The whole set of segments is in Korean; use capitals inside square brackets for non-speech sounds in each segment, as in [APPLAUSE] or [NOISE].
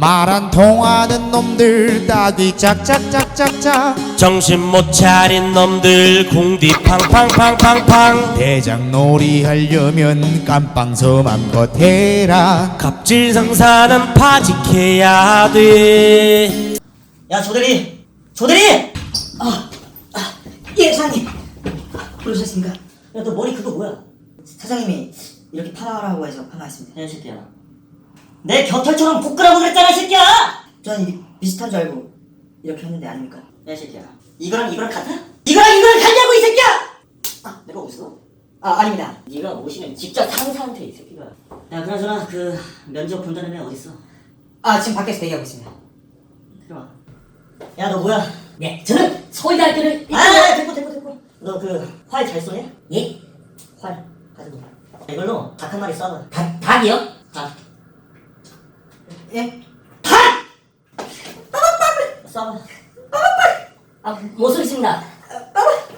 말 안 통하는 놈들 따귀 짝짝짝짝짝. 정신 못 차린 놈들 궁디 팡팡팡팡팡. 대장놀이 하려면 깜빵서 맘껏 해라. 갑질 상사는 파직해야 돼. 야 조대리! 조대리! 예, 사장님. 부르셨습니까? 야 너 머리 그거 뭐야? 사장님이 이렇게 파마하라고 해서 이 새끼야 내 겨털처럼 부끄라고 그랬잖아 이 새끼야 전 이- 비슷한 줄 알고 이렇게 했는데 아닙니까? 야, 이 새끼야 이거랑 이거랑 같아? 이거랑 이거랑 같냐고 이 새끼야 아 내가 어딨어? 아, 아닙니다. 네가 오시면 직접 상사한테 이 새끼가 야 그나저나 그 면접 본다는 애 어딨어 아, 지금 밖에서 대기하고 있습니다. 들어와 야 너 뭐야 네, 저는 서울대학교를 아 됐고 됐고 됐고 너 그 활 잘 쏘냐? 예? 활 가지고 와. 이걸로 닭 한 마리 쏴봐 닭, 닭이요? 닭 예? 쏴봐 아, 못 쏘겠습니다.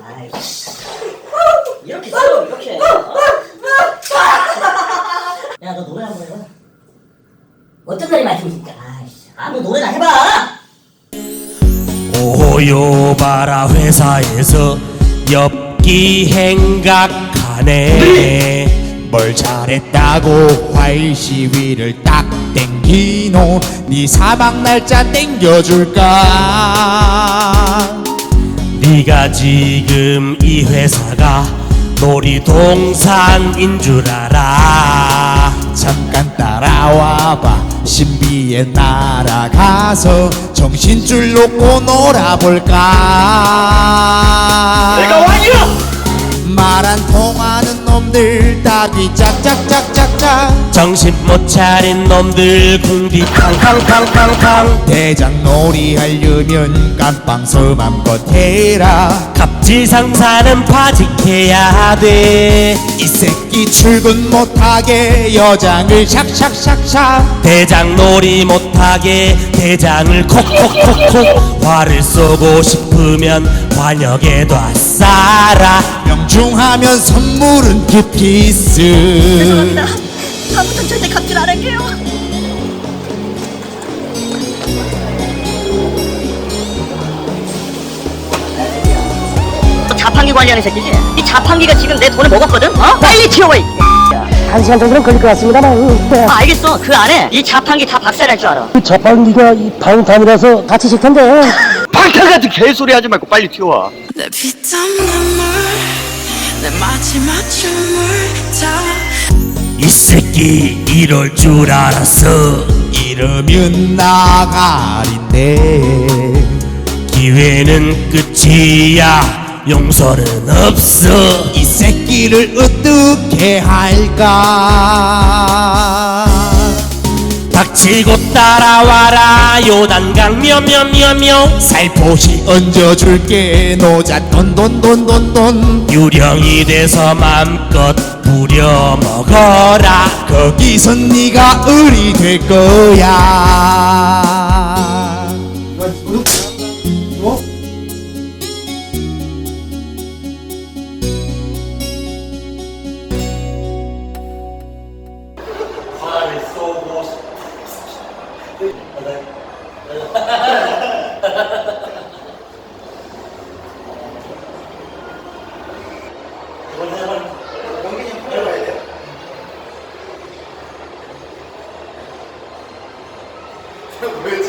아이씨. 이렇게 쏴 이렇게. 어? 야 너 노래 한번 해봐. 어떤 노래 말씀이십니까? 아이씨. 아무 노래나 해봐. 오요 바라 회사에서 엽기 행각하네. 뭘 잘했다고 화일 시위를 딱 땡기노 네 사망 날짜 땡겨줄까? 네가 지금 이 회사가 놀이동산인 줄 알아. 잠깐 따라와봐 신비의 나라 가서 정신줄 놓고 놀아볼까? 내가 왕이야! 말안 통하는 놈들 따귀 짝짝짝짝짝. 정신 못 차린 놈들 궁디 팡팡팡팡팡. 대장놀이 하려면 깜빵서 맘껏 해라. 갑질상사는 파직해야 돼. 이 새끼 출근 못하게 여장을 샥샥샥샥. 대장놀이 못하게 대장을 콕콕콕콕. 화를 쏘고 싶으면 관역에도 쏴라 명중하면 선물은 기피스 죄송합니다. 다음부턴 절대 갑질 안 할게요. 자판기 관리하는 새끼지? 이 자판기가 지금 내 돈을 먹었거든? 어? 빨리 튀어와! 이한 시간 정도는 걸릴 것 같습니다만 네. 아, 알겠어. 그 안에 이 자판기 다 박살날 줄 알아. 그 자판기가 이 방탄이라서 다치실 텐데 [LAUGHS] 방탄 같은 개소리 하지 말고 빨리 튀어와. 내 피땀 눈물 내 마지막 춤을 다이 새끼 이럴 줄 알았어. 이러면 나가린데 기회는 끝이야. 용서는 없어. 이 새끼를 어떻게 할까 닥치고 따라와라. 요단강 며며며며 살포시 얹어줄게. 노자 돈돈돈돈돈. 유령이 돼서 맘껏 부려먹어라. 거기서 네가 을이 될 거야 Com medo.